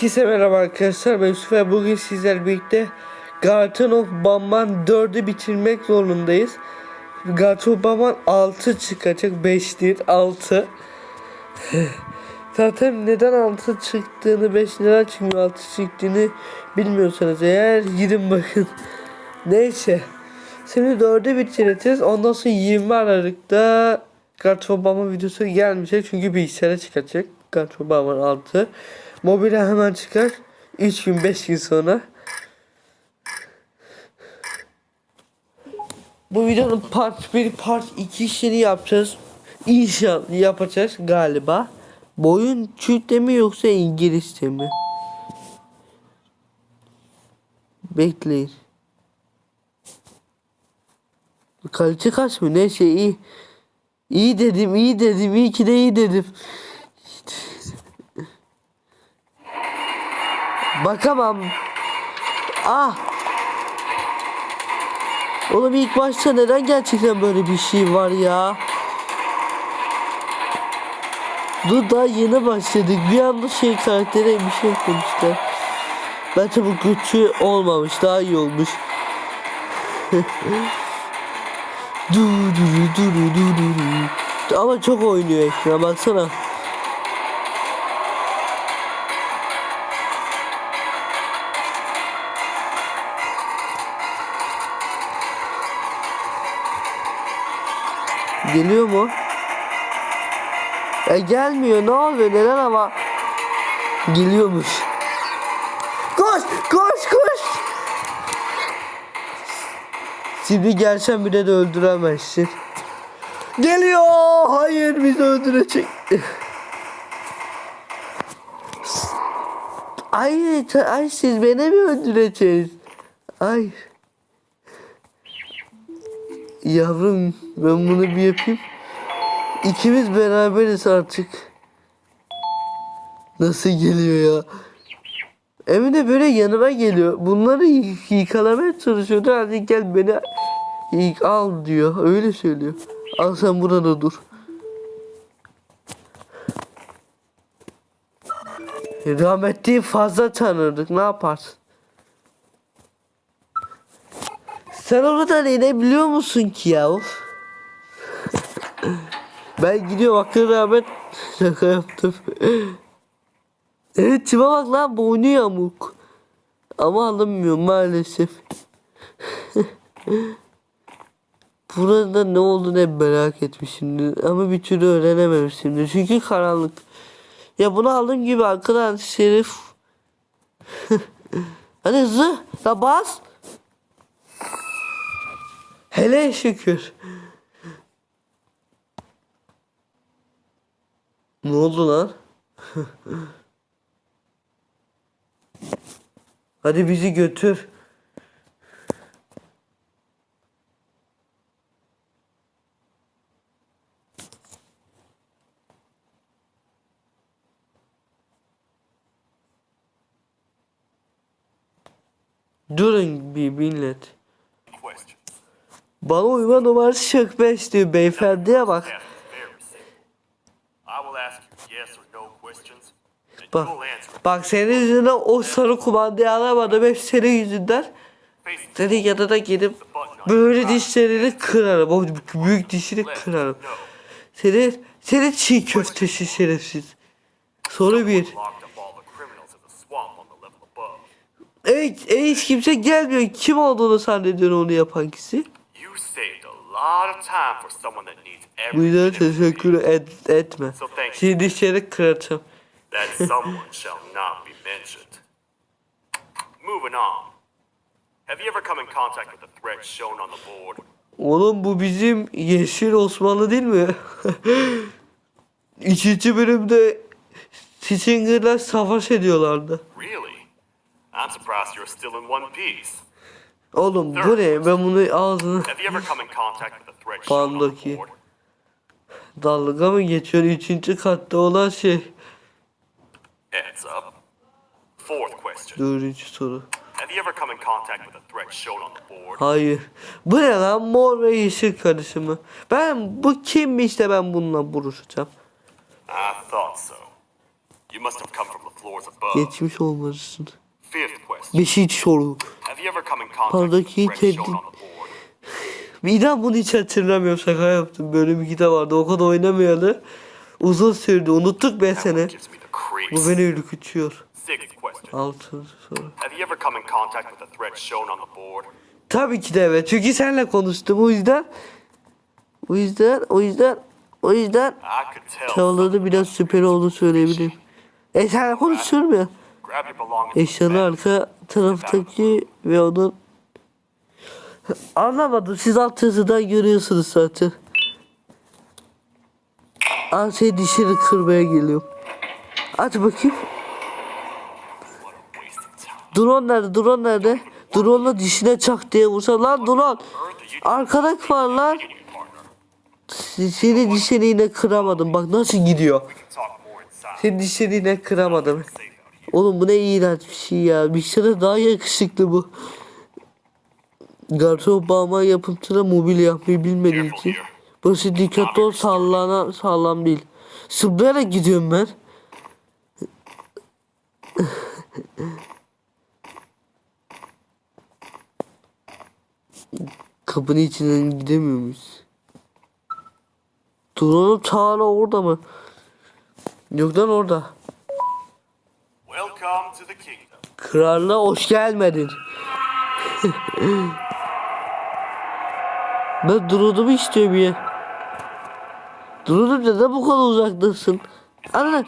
Herkese merhaba arkadaşlar ben Yusuf ve bugün sizler birlikte Garden of Bamban 4'ü bitirmek zorundayız. Garden of Bamban 6 çıkacak 5 değil 6. Zaten neden 6 çıktığını 5 neden çıkmıyor 6 çıktığını bilmiyorsanız eğer gidin bakın. Neyse. Şimdi 4'ü bitireceğiz. Ondan sonra 20 Aralık'ta Garden of Bamban videosu gelmeyecek çünkü bilgisayara çıkacak. Garden of Bamban 6. Mobile hemen çıkar. 3 gün 5 gün sonra. Bu videonun part 1 part 2 işini yapacağız. İnşallah yapacağız galiba. Boyun Türk'te mi yoksa İngilizce mi? Bekleyin. Kalite kaç mı? Neyse iyi. İyi dedim, iyi dedim, iyi ki de iyi dedim. Bakamam. Ah. Oğlum ilk başta neden gerçekten böyle bir şey var ya? Dur daha yeni başladık. Bir anda şey karaktere bir şey eklemişler. Bence bu kötü olmamış. Daha iyi olmuş. du du du du du du. Ama çok oynuyor ekran baksana. Geliyor mu? E gelmiyor. Ne oluyor? Neden ama Geliyormuş? Koş koş koş! Şimdi gelsen bile de öldüremezsin. Geliyor! Hayır bizi öldürecek. Ay, ay siz beni mi öldüreceksiniz? Ay. Yavrum ben bunu bir yapayım. İkimiz beraberiz artık. Nasıl geliyor ya? Emine böyle yanıma geliyor. Bunları yıkalamaya çalışıyordu. Hadi gel beni yık al diyor. Öyle söylüyor. Al sen burada dur. Rahmetliyi fazla tanırdık. Ne yaparsın? Sen oradan inebiliyor musun ki ya? Ben gidiyorum akıl rağmen şaka yaptım. evet tipe bak lan boynu yamuk. Ama alınmıyor maalesef. Burada ne oldu ne merak etmişim ama bir türlü öğrenememişim çünkü karanlık. Ya bunu aldığım gibi arkadan şerif. Hadi hızlı. La bas. Hele şükür. ne oldu lan? Hadi bizi götür. Durun bir millet. Bana uyma numarası 45 diyor beyefendiye bak. Bak, bak senin yüzünden o sarı kumandayı alamadım hep senin yüzünden. Senin yanına gidip böyle dişlerini kırarım. O büyük dişini kırarım. no. Seni, seni çiğ köftesi şerefsiz. Soru bir. Ey hiç kimse gelmiyor. Kim olduğunu zannediyorsun onu yapan kişi? Bu yüzden teşekkür et, etme. Senin dişlerini kıracağım. Oğlum bu bizim Yeşil Osmanlı değil mi? İkinci bölümde Stinger'lar savaş ediyorlardı. Really? I'm surprised you're still in one piece. Oğlum bu ne? Ben bunu ağzını Pandaki. dalga mı geçiyor? Üçüncü katta olan şey. Dördüncü soru. Hayır. Bu ne lan? Mor ve yeşil karışımı. Ben bu kimmiş de ben bununla above. Geçmiş olmalısın. Beşinci soru. Pardaki tehdit- inan bunu hiç hatırlamıyorum şaka yaptım. Böyle bir kitap vardı o kadar oynamayalı. Uzun sürdü unuttuk be That sene. one gives me the Bu beni ürkütüyor. Altıncı soru. Tabii ki de evet. Çünkü senle konuştum o yüzden. O yüzden, o yüzden, o yüzden çağlarda biraz süper olduğunu söyleyebilirim. E sen konuşuyorum ya. Eşyanın arka taraftaki ve onun... Anlamadım. Siz alt yazıdan görüyorsunuz zaten. An şey dişleri kırmaya geliyorum. Aç bakayım. Drone nerede? Drone nerede? Drone'la dişine çak diye vursa. Lan drone! Earth are you Arkada var lan. Senin dişini yine kıramadım. Bak nasıl gidiyor. Senin dişini yine kıramadım. Oğlum bu ne iğrenç bir şey ya. Bir sene daha yakışıklı bu. Gardırop bağıma yapımcına mobil yapmayı bilmediği için. Burası dikkatli ol sallana sağlam değil. Zıplayarak gidiyorum ben. Kapının içinden gidemiyor muyuz? Drone'un çağrı orada mı? Yok lan orada. Kralına hoş gelmedin. ben Drone'umu istiyorum ya. Drone'um neden bu kadar uzaktasın? Anne,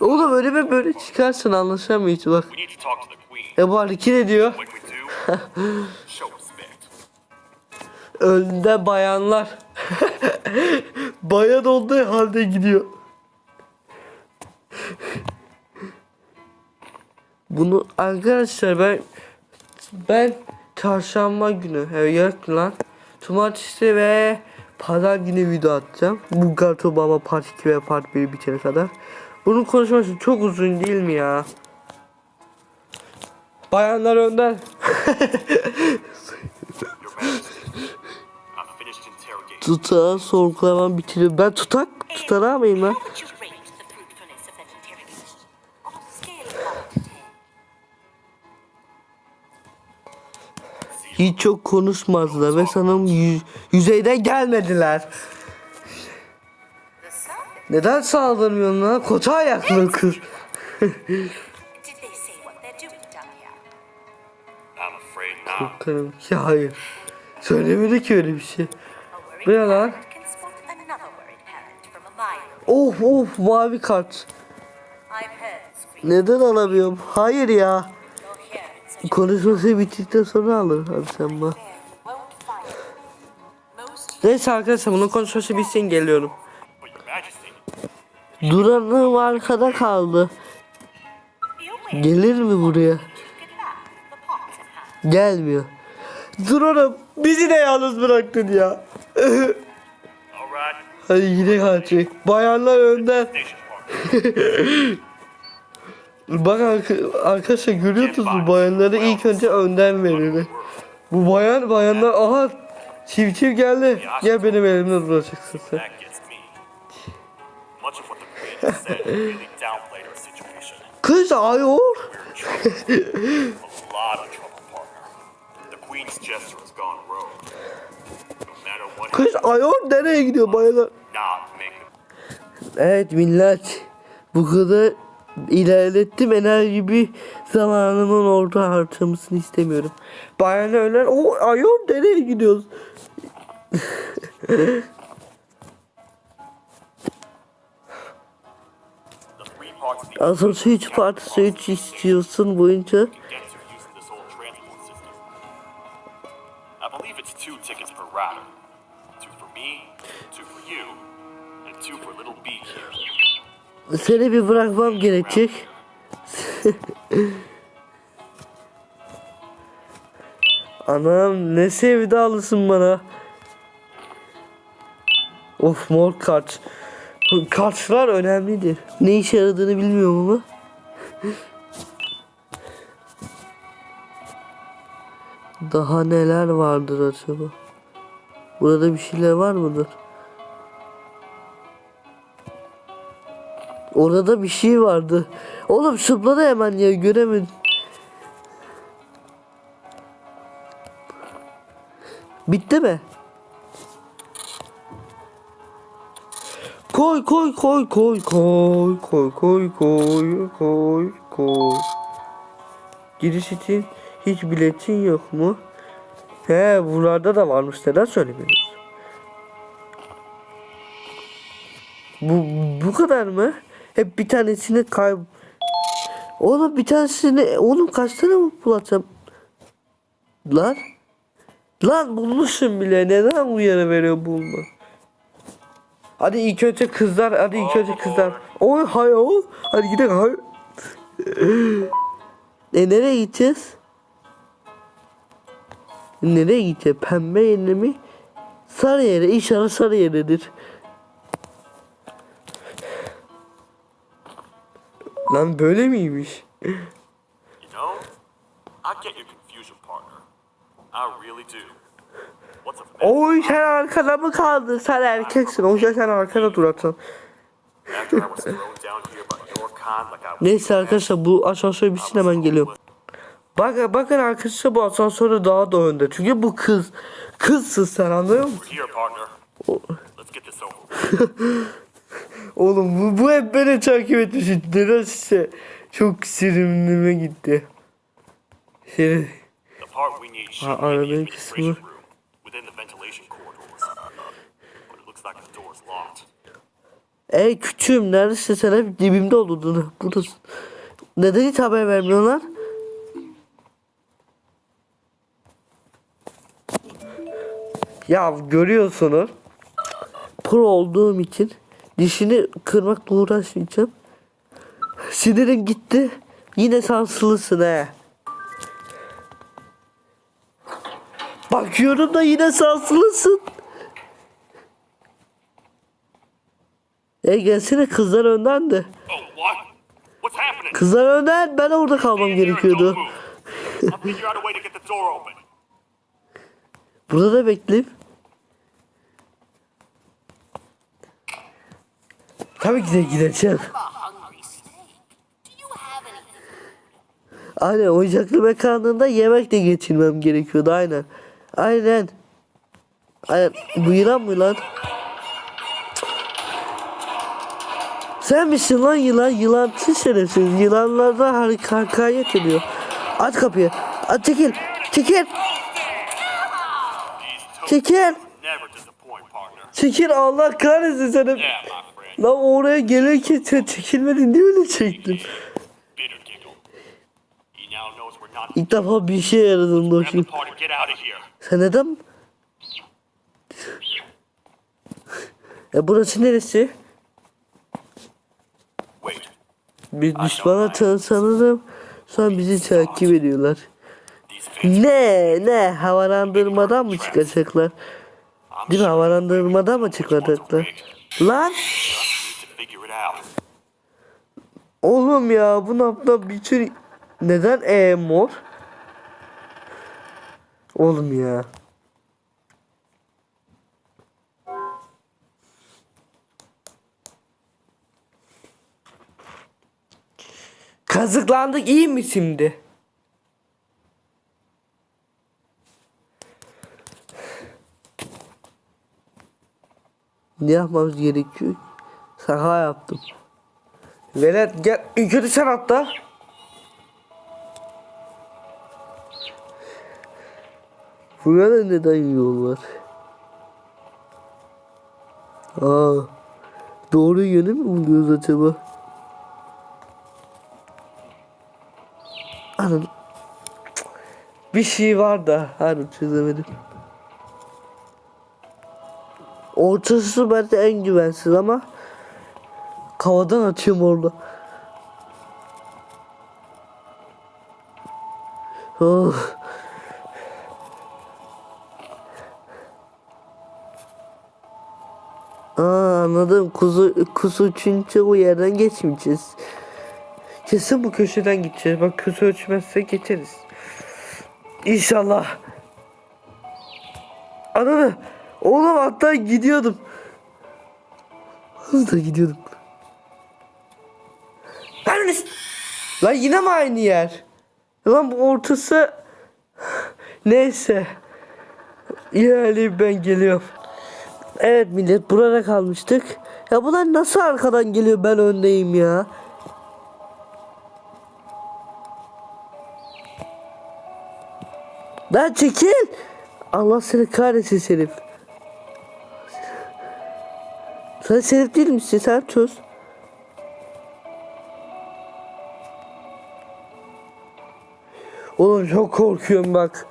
oğlum mi böyle çıkarsın anlaşamayız bak. E we do, show respect. Önde bayanlar. Bayan olduğu halde gidiyor. Bunu arkadaşlar ben ben çarşamba günü evet lan cumartesi ve pazar günü video atacağım. Bu Garto Obama Part 2 ve Part 1 bitene kadar. Bunun konuşması çok uzun değil mi ya? Bayanlar önden. Tutağı sorgulamam bitiriyor. Ben tutak tutanağı mıyım lan? Hiç çok konuşmazlar ve sanırım yüz, yüzeyden gelmediler. Neden saldırmıyorsun lan? Kota ayaklı kız. Bakalım ki hayır. Söylemedi ki öyle bir şey. Bu ne lan? mile away. Of of mavi kart. Neden alamıyorum? Hayır ya. Konuşması bittikten sonra alır abi sen bak. Neyse arkadaşlar bunun konuşması bitsin geliyorum. Duranım arkada kaldı. Gelir mi buraya? Gelmiyor. Duranım bizi de yalnız bıraktın ya. Hadi yine kaçacak. Bayanlar önden. Bak arka- arkadaşlar görüyorsunuz bu bayanları ilk önce önden verilir. Bu bayan bayanlar aha çiv çiv geldi. Gel benim elimden duracaksın sen. Kız ayol. Kız ayol nereye gidiyor bayanlar? Evet millet. Bu kadar ilerlettim enerji bir zamanımın orada harcamasını istemiyorum. Bayanlar öler. O ayol nereye gidiyoruz? Asıl 3 partisi 3 istiyorsun boyunca. Seni bir bırakmam gerekecek. Anam ne sevdalısın bana. Of mor kart. Kartlar önemlidir. Ne işe yaradığını bilmiyorum ama. Daha neler vardır acaba? Burada bir şeyler var mıdır? Orada bir şey vardı. Oğlum zıpladı hemen ya göremedim. Bitti mi? Koy koy koy koy koy koy koy koy koy koy. Giriş için hiç biletin yok mu? He buralarda da varmış neden söylemiyorsun? Bu bu kadar mı? Hep bir tanesini kay... Oğlum bir tanesini... Oğlum kaç tane bulacağım? Lan? Lan bulmuşum bile. Neden uyarı veriyor bulma? Hadi ilk önce kızlar. Hadi ilk önce kızlar. Oy hay o. Hadi gidelim hay. e nereye gideceğiz? Nereye gideceğiz? Pembe yerine mi? Sarı yere. İnşallah sarı yeredir. Lan böyle miymiş? You know, I get your confusion, partner. I really do. Oy sen arkada mı kaldın? Sen erkeksin. O yüzden sen arkada was Neyse arkadaşlar bu asansör bitsin hemen geliyorum. Bakın bakın arkadaşlar bu asansörü daha da önde. Çünkü bu kız. Kızsın sen anlıyor musun? Oğlum bu, bu hep beni takip etmiş. Nedense çok sinirimime gitti. Şey, Seni... Arabanın kısmı... Ey küçüğüm neredeyse sen hep dibimde olurdun. Buradasın. Neden hiç haber vermiyorlar? Ya görüyorsunuz. Pro olduğum için dişini kırmakla uğraşmayacağım. Sinirim gitti. Yine şanslısın he. Bakıyorum da yine şanslısın. E gelsene kızlar önden de. Kızlar önden ben orada kalmam gerekiyordu. don't move. I'll Tabii ki de gideceğim. Aynen oyuncaklı mekanında yemek de geçirmem gerekiyordu aynen. Aynen. Aynen. Bu yılan mı lan? Sen misin lan yılan? Yılancı şerefsiz. Yılanlarda harika hakayet ediyor. Aç kapıyı. Aç çekil. Çekil. Çekil. Çekil Allah kahretsin seni. Lan oraya gelirken sen çekilmedin diye öyle çektim. İlk defa bir şey yaradım dostum. Sen neden? e burası neresi? Bir düşmana tanısanızım sonra bizi takip ediyorlar. Ne ne havalandırmadan mı çıkacaklar? Değil mi havalandırmadan mı çıkacaklar? Lan! Oğlum ya bu nokta bir tür neden e mor? Oğlum ya. Kazıklandık iyi mi şimdi? Ne yapmamız gerekiyor? Saha yaptım. Velet gel yukarı sen atla. Burada neden yol var? Aa, doğru yönü mü buluyoruz acaba? Anam. Bir şey var da harbi çözemedim. Ortası bence en güvensiz ama havadan atıyorum orada. Oh. Aa, anladım. Kuzu, kuzu çünkü o yerden geçmeyeceğiz. Kesin bu köşeden gideceğiz. Bak kuzu ölçmezse geçeriz. İnşallah. Ananı. Oğlum hatta gidiyordum. Hızla gidiyordum. Lan yine mi aynı yer? Lan bu ortası Neyse. İlerleyip ben geliyorum. Evet millet burada kalmıştık. Ya bunlar nasıl arkadan geliyor? Ben öndeyim ya. Lan çekil! Allah seni kahretsin Serif. Sen Serif değil misin? Sen çöz Oğlum çok korkuyorum bak.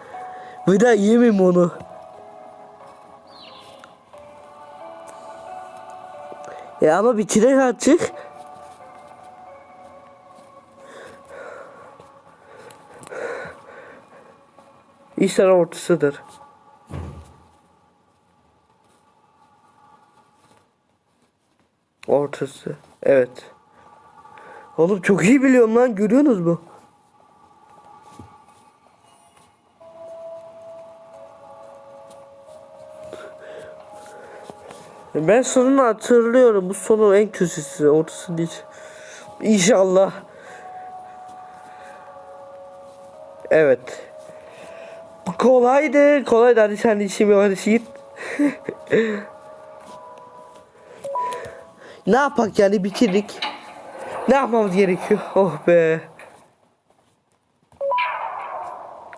Bir daha yemeyeyim onu. Ya ama bitirek artık. İşler ortasıdır. Ortası. Evet. Oğlum çok iyi biliyorum lan görüyorsunuz mu? Ben sonunu hatırlıyorum. Bu sonu en kötüsü. Ortası değil. İnşallah. Evet. Kolaydı. Kolaydı. Hadi sen de işimi hadi git. ne yapak yani bitirdik. Ne yapmamız gerekiyor? Oh be.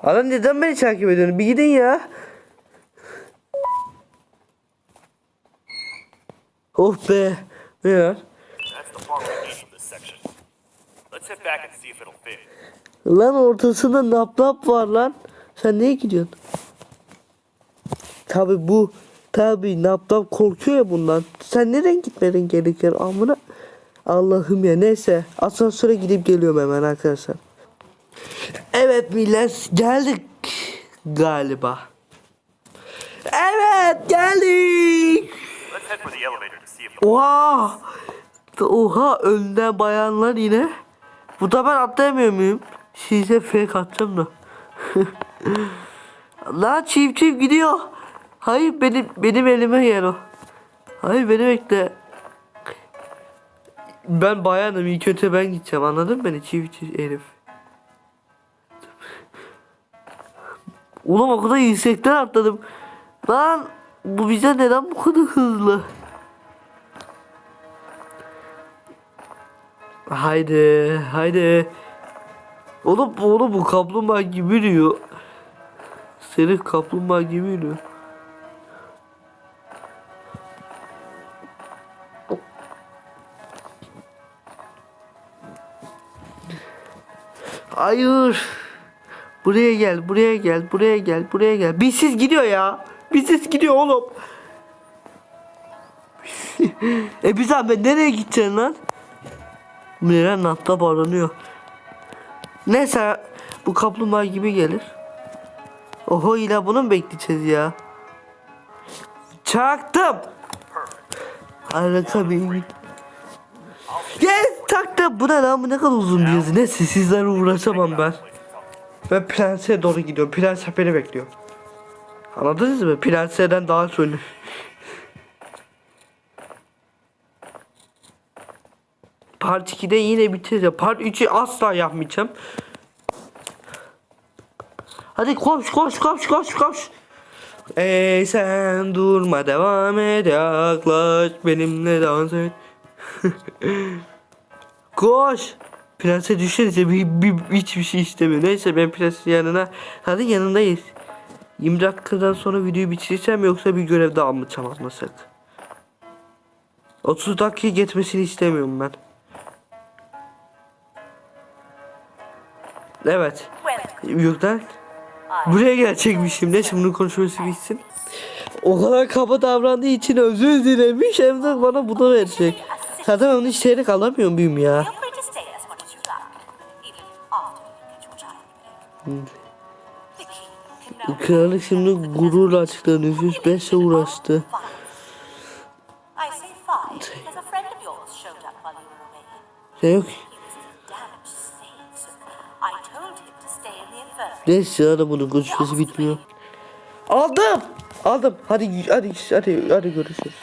Adam neden beni takip ediyorsun? Bir gidin ya. Oh be. Ne var? That's the part we need from this section. Let's head back and see if it'll fit. Lan ortasında nap nap var lan. Sen neye gidiyorsun? Tabi bu tabi nap nap korkuyor ya bundan. Sen neden gitmedin gerekiyor amına? Allah'ım ya neyse asansöre gidip geliyorum hemen arkadaşlar. Evet millet geldik galiba. Evet geldik. Let's head for the elevator Oha! Oha önden bayanlar yine. Bu da ben atlayamıyor muyum? Size fake atacağım da. Lan çift çift gidiyor. Hayır benim benim elime yer o. Hayır beni bekle. Ben bayanım ilk önce ben gideceğim anladın mı beni çift çift herif. Oğlum o kadar yüksekten atladım. Lan bu bize neden bu kadar hızlı? Haydi, haydi. Oğlum, oğlum bu kaplumbağa gibi yürüyor. Serif kaplumbağa gibi yürüyor. Hayır. Buraya gel, buraya gel, buraya gel, buraya gel. Bizsiz gidiyor ya. Bizsiz gidiyor oğlum. e biz abi nereye gideceksin lan? Miren natta bağlanıyor. Neyse bu kaplumbağa gibi gelir. Oho ile bunu mu bekleyeceğiz ya? Çaktım. Harika bir Yes taktım. Bu ne lan bu ne kadar uzun bir yazı. Neyse sizlerle uğraşamam ben. Ben prense doğru gidiyorum. Prens beni bekliyor. Anladınız mı? Prenseden daha söyle. Part 2'de yine bitireceğim. Part 3'ü asla yapmayacağım. Hadi koş koş koş koş koş. Ey sen durma devam et yaklaş benimle dans et. koş. Prense düşünce bir, bir, hiçbir şey istemiyor. Neyse ben prensin yanına. Hadi yanındayız. 20 dakikadan sonra videoyu bitireceğim yoksa bir görev daha mı tamamlasak? 30 dakika geçmesini istemiyorum ben. Evet. Yurttan buraya gelecekmişim. Neyse bunun konuşması bitsin. O kadar kaba davrandığı için özür dilemiş hem de bana bunu verecek. Zaten onu hiç seyrek alamıyor muyum ya? feel free to stay as much as you like, Neyse ya da bunun konuşması bitmiyor. Aldım. Aldım. Hadi hadi hadi hadi görüşürüz.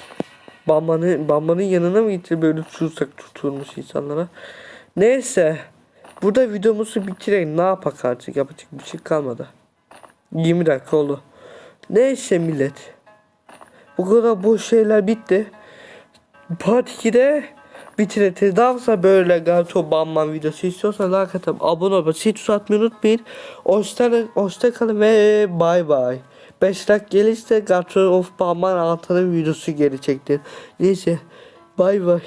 Bambanın Bambanın yanına mı gitti böyle tutsak tutulmuş insanlara? Neyse. Burada videomuzu bitirelim. Ne yapak artık? Yapacak bir şey kalmadı. 20 dakika oldu. Neyse millet. Bu kadar boş şeyler bitti. Part 2'de bitireceğiz. Daha fazla böyle Gato Bamman videosu istiyorsan like atıp abone olup zil tuşu atmayı unutmayın. Hoşça, hoşça kalın ve bay bay. 5 dakika gelirse Gato of Bamman anahtarı videosu gelecektir. Neyse bay bay.